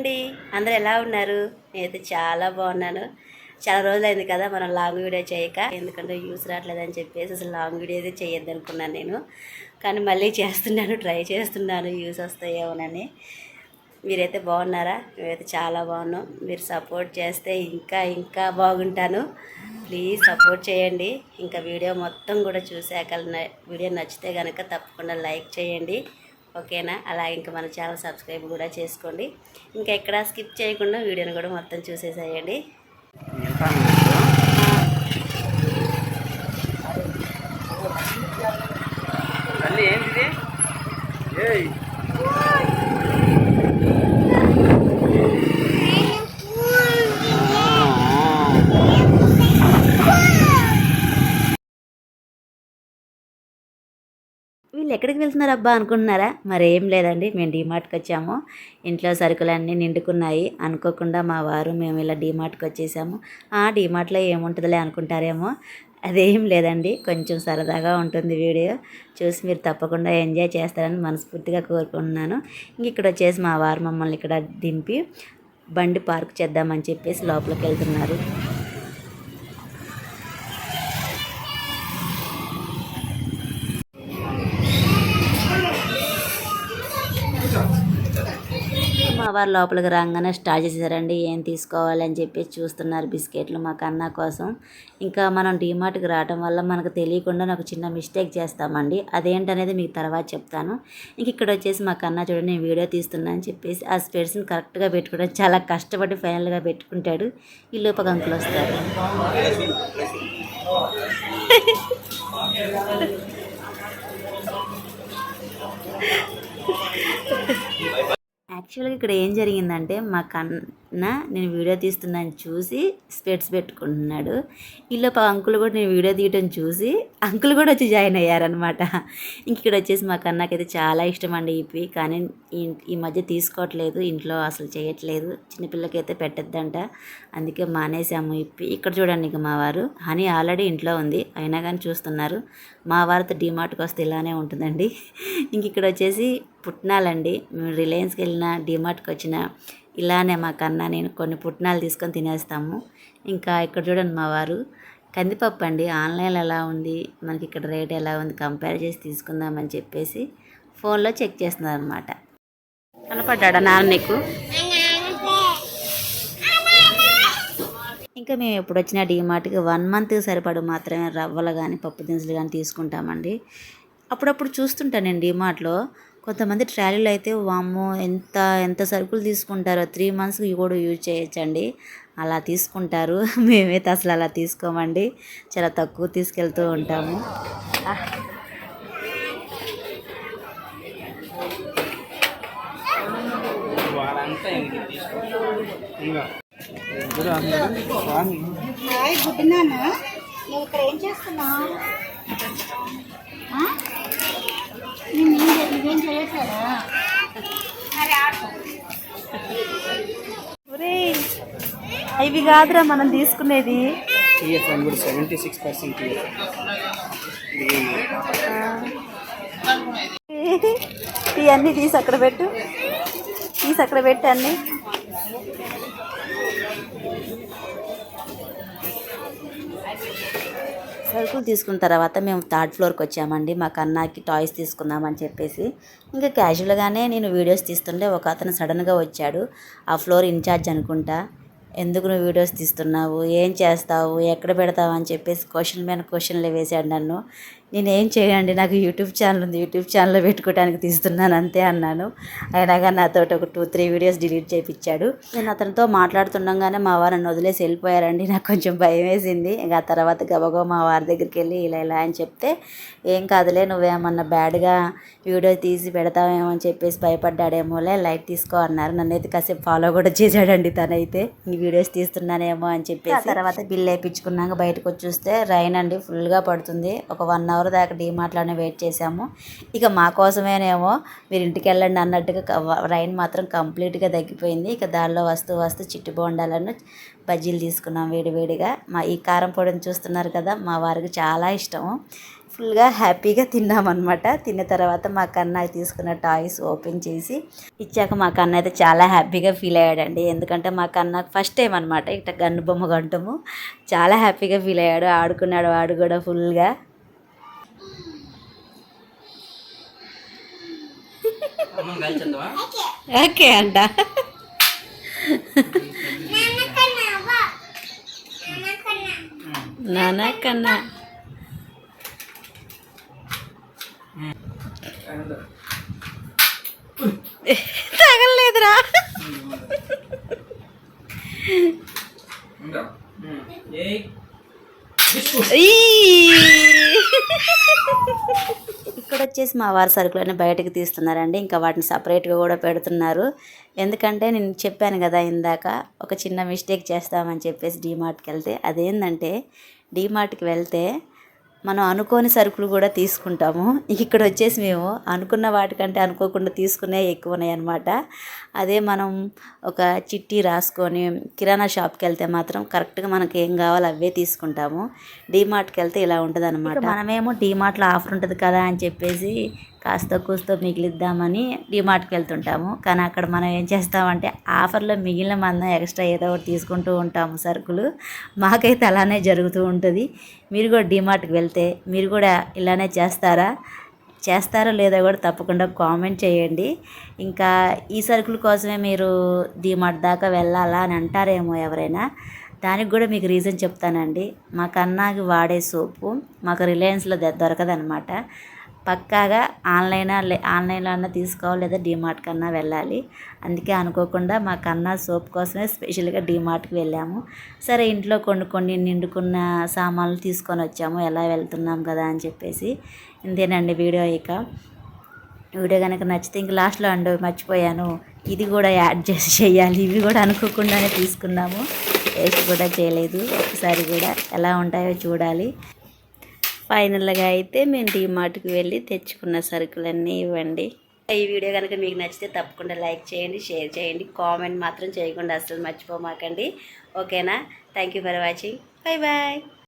అండి. అందరు ఎలా ఉన్నారు? నేనైతే చాలా బాగున్నాను. చాలా రోజులైంది కదా మనం లాంగ్ వీడియో చేయక. ఎందుకంటే యూస్ రావట్లేదని చెప్పేసి అసలు లాంగ్ వీడియో అయితే చేయొద్దు అనుకున్నాను నేను. కానీ మళ్ళీ చేస్తున్నాను ట్రై చేస్తున్నాను. యూస్ వస్తాయేమోనని. మీరైతే బాగున్నారా? మేమైతే చాలా బాగున్నాం. మీరు సపోర్ట్ చేస్తే ఇంకా ఇంకా బాగుంటాను. ప్లీజ్ సపోర్ట్ చేయండి. ఇంకా వీడియో మొత్తం కూడా చూసాక వీడియో నచ్చితే కనుక తప్పకుండా లైక్ చేయండి. ఓకేనా? అలాగే ఇంకా మన ఛానల్ సబ్స్క్రైబ్ కూడా చేసుకోండి. ఇంకా ఎక్కడ స్కిప్ చేయకుండా వీడియోని కూడా మొత్తం చూసేసేయండి. వీళ్ళు ఎక్కడికి వెళ్తున్నారు అబ్బా అనుకుంటున్నారా? మరి ఏం లేదండి మేము డీమార్ట్కి వచ్చాము. ఇంట్లో సరుకులన్నీ నిండుకున్నాయి. అనుకోకుండా మా వారు మేము ఇలా డీమార్ట్కి వచ్చేసాము. ఆ డీమార్ట్లో ఏముంటుందిలే అనుకుంటారేమో. అదేం లేదండి కొంచెం సరదాగా ఉంటుంది వీడియో. చూసి మీరు తప్పకుండా ఎంజాయ్ చేస్తారని మనస్ఫూర్తిగా కోరుకుంటున్నాను. ఇంక ఇక్కడ వచ్చేసి మా వారు మమ్మల్ని ఇక్కడ దింపి బండి పార్క్ చేద్దామని చెప్పేసి లోపలికి వెళ్తున్నారు. వారు లోపలికి రాగానే స్టార్ట్ చేశారండి ఏం తీసుకోవాలి అని చెప్పి చూస్తున్నారు బిస్కెట్లు మా కన్నా కోసం. ఇంకా మనం డీమార్ట్కి రావడం వల్ల మనకు తెలియకుండా నాకు చిన్న మిస్టేక్ చేస్తామండి. అదేంటనేది మీకు తర్వాత చెప్తాను. ఇంక ఇక్కడ వచ్చేసి మా కన్నా చూడండి నేను వీడియో తీస్తున్నా అని చెప్పేసి ఆ స్పెడ్స్ని కరెక్ట్గా పెట్టుకోవడం చాలా కష్టపడి ఫైనల్గా పెట్టుకుంటాడు. ఈ లోప గంకులు వస్తారు. యాక్చువల్గా ఇక్కడ ఏం జరిగిందంటే మా కన్న నేను వీడియో తీస్తున్నాను చూసి స్పెట్స్ పెట్టుకుంటున్నాడు. ఈలోపు అంకుల్ కూడా నేను వీడియో తీయటం చూసి అంకుల్ కూడా వచ్చి జాయిన్ అయ్యారనమాట ఇంక ఇక్కడ వచ్చేసి మా కన్నాకైతే చాలా ఇష్టం అండి ఇప్పి కానీ ఈ ఈ మధ్య తీసుకోవట్లేదు ఇంట్లో అసలు చేయట్లేదు చిన్నపిల్లకైతే పెట్టద్దంట. అందుకే మానేసాము ఇప్పి ఇక్కడ చూడండి ఇక మా వారు. హనీ ఆల్రెడీ ఇంట్లో ఉంది అయినా కానీ చూస్తున్నారు. మా వారితో డిమార్ట్కి వస్తే ఇలానే ఉంటుందండి. ఇంక ఇక్కడ వచ్చేసి పుట్నాలండి. మేము రిలయన్స్కి వెళ్ళిన డిమార్ట్కి వచ్చిన ఇలానే మా కన్నా నేను కొన్ని పుట్నాలు తీసుకొని తినేస్తాము. ఇంకా ఇక్కడ చూడండి మా వారు. కందిపప్పు అండి. ఆన్లైన్లో ఎలా ఉంది? మనకి ఇక్కడ రేట్ ఎలా ఉంది? కంపేర్ చేసి తీసుకుందామని చెప్పేసి ఫోన్లో చెక్ చేస్తున్నారు అనమాట కనపడ్డా నాన్న నీకు? ఇంకా మేము ఎప్పుడు వచ్చినా డీమార్ట్కి వన్ మంత్ సరిపడు మాత్రమే రవ్వలు కానీ పప్పు దినుసులు కానీ తీసుకుంటామండి. అప్పుడప్పుడు చూస్తుంటాను నేను డీమార్ట్లో. కొంతమంది ట్రాలీలో అయితే వామ్మో ఎంత ఎంత సరుకులు తీసుకుంటారో త్రీ మంత్స్కి కూడా యూజ్ చేయొచ్చండి. అలా తీసుకుంటారు. మేమైతే అసలు అలా తీసుకోమండి. చాలా తక్కువ తీసుకెళ్తూ ఉంటాము. నువ్వు ఇక్కడ ఏం చేస్తున్నావు ఇవి కాదురా మనం తీసుకునేది. సెవెంటీ సిక్స్ పర్సెంట్ ఇవన్నీ తీసి అక్కడ పెట్టు. తీసి అక్కడ పెట్టు అన్నీ. సరుకులు తీసుకున్న తర్వాత మేము థర్డ్ ఫ్లోర్కి వచ్చామండి. మా కన్నాకి టాయ్స్ తీసుకుందామని చెప్పేసి. ఇంకా క్యాజువల్గానే నేను వీడియోస్ తీస్తుంటే ఒక అతను సడన్గా వచ్చాడు. ఆ ఫ్లోర్ ఇన్ఛార్జ్ అనుకుంటా. ఎందుకు నువ్వు వీడియోస్ తీస్తున్నావు? ఏం చేస్తావు? ఎక్కడ పెడతావు? అని చెప్పేసి క్వశ్చన్ మీద క్వశ్చన్లు వేసాడు నన్ను. నేనేం చేయండి నాకు యూట్యూబ్ ఛానల్ ఉంది యూట్యూబ్ ఛానల్లో పెట్టుకోవడానికి తీస్తున్నాను అంతే అన్నాను. అయినాగా నాతో ఒక టూ త్రీ వీడియోస్ డిలీట్ చేయించాడు నేను అతనితో మాట్లాడుతుండగానే మా వారు నన్ను వదిలేసి వెళ్ళిపోయారండి నాకు కొంచెం భయం వేసింది. ఇంకా ఆ తర్వాత గబగబా మా వారి దగ్గరికి వెళ్ళి ఇలా ఇలా అని చెప్తే ఏం కాదులే నువ్వేమన్నా బ్యాడ్గా వీడియో తీసి పెడతావేమో అని చెప్పేసి భయపడ్డాడేమోలే లైట్ తీసుకో అన్నారు. నన్ను అయితే కాసేపు ఫాలో కూడా చేశాడండి తనైతే. ఈ వీడియోస్ తీస్తున్నానేమో అని చెప్పేసి తర్వాత బిల్ వేయించుకున్నాక బయటకు వచ్చి చూస్తే రైన్ అండి ఫుల్గా పడుతుంది. ఒక వన్ అవర్ దాకా డీమార్ట్లోనే వెయిట్ చేసాము ఇక మా కోసమేనేమో మీరు ఇంటికి వెళ్ళండి అన్నట్టుగా రైన్ మాత్రం కంప్లీట్గా తగ్గిపోయింది. ఇక దానిలో వస్తూ వస్తూ చిట్టి బోండాలను బజ్జీలు తీసుకున్నాం వేడివేడిగా మా ఈ కారం పొడిని చూస్తున్నారు కదా మా వారికి చాలా ఇష్టము ఫుల్గా హ్యాపీగా తిన్నామన్నమాట. తిన్న తర్వాత మా కన్నా తీసుకున్న టాయ్స్ ఓపెన్ చేసి ఇచ్చాక మా కన్న అయితే చాలా హ్యాపీగా ఫీల్ అయ్యాడండి. ఎందుకంటే మా కన్న ఫస్ట్ టైం అనమాట ఇట్లా గన్ను బొమ్మ గంటము చాలా హ్యాపీగా ఫీల్ అయ్యాడు. ఆడుకున్నాడు వాడు కూడా ఫుల్గా. ఓకే. అంట. నాన్న కన్నా. వచ్చేసి మా వారి సరుకులన్నీ బయటకు తీస్తున్నారండి. ఇంకా వాటిని సపరేట్గా కూడా పెడుతున్నారు. ఎందుకంటే నేను చెప్పాను కదా ఇందాక ఒక చిన్న మిస్టేక్ చేస్తామని చెప్పేసి డీమార్ట్కి వెళ్తే అదేంటంటే డీమార్ట్కి వెళ్తే మనం అనుకోని సరుకులు కూడా తీసుకుంటాము. ఇక్కడ వచ్చేసి మేము అనుకున్న వాటికంటే అనుకోకుండా తీసుకునే ఎక్కువ ఉన్నాయి అన్నమాట అదే మనం ఒక చిట్టి రాసుకొని కిరాణా షాప్కి వెళ్తే మాత్రం కరెక్ట్గా మనకి ఏం కావాలో అవే తీసుకుంటాము. డీమార్ట్కి వెళ్తే ఇలా ఉంటుంది అనమాట మనమేమో డీమార్ట్లో ఆఫర్ ఉంటుంది కదా అని చెప్పేసి కాస్త కూస్తో మిగిలిద్దామని డీమార్ట్కి వెళ్తుంటాము. కానీ అక్కడ మనం ఏం చేస్తామంటే ఆఫర్లో మిగిలిన మనం ఎక్స్ట్రా ఏదో ఒకటి తీసుకుంటూ ఉంటాము సరుకులు. మాకైతే అలానే జరుగుతూ ఉంటుంది. మీరు కూడా డీమార్ట్కి వెళ్తే మీరు కూడా ఇలానే చేస్తారా? చేస్తారో లేదో కూడా తప్పకుండా కామెంట్ చేయండి. ఇంకా ఈ సరుకుల కోసమే మీరు డీమార్ట్ దాకా వెళ్ళాలా అని అంటారేమో ఎవరైనా. దానికి కూడా మీకు రీజన్ చెప్తానండి. మా కన్నాకి వాడే సోపు మాకు రిలయన్స్లో దొరకదనమాట పక్కాగా ఆన్లైన్ ఆన్లైన్లో అన్నా తీసుకోవాలి లేదా డీమార్ట్ కన్నా వెళ్ళాలి. అందుకే అనుకోకుండా మా కన్నా సోప్ కోసమే స్పెషల్గా డీమార్ట్కి వెళ్ళాము. సరే ఇంట్లో కొన్ని కొన్ని నిండుకున్న సామాన్లు తీసుకొని వచ్చాము. ఎలా వెళ్తున్నాం కదా అని చెప్పేసి. ఇంతేనండి వీడియో ఇక. వీడియో కనుక నచ్చితే ఇంక లాస్ట్లో అండి మర్చిపోయాను. ఇది కూడా యాడ్ చేసి చేయాలి. ఇవి కూడా అనుకోకుండానే తీసుకున్నాము టేస్ట్ కూడా చేయలేదు. ఒకసారి కూడా ఎలా ఉంటాయో చూడాలి. ఫైనల్గా అయితే మేము డీమార్ట్కి వెళ్ళి తెచ్చుకున్న సరుకులన్నీ ఇవ్వండి. ఈ వీడియో కనుక మీకు నచ్చితే తప్పకుండా లైక్ చేయండి షేర్ చేయండి కామెంట్ మాత్రం చేయకుండా అసలు మర్చిపోమాకండి. ఓకేనా? Thank you for watching bye bye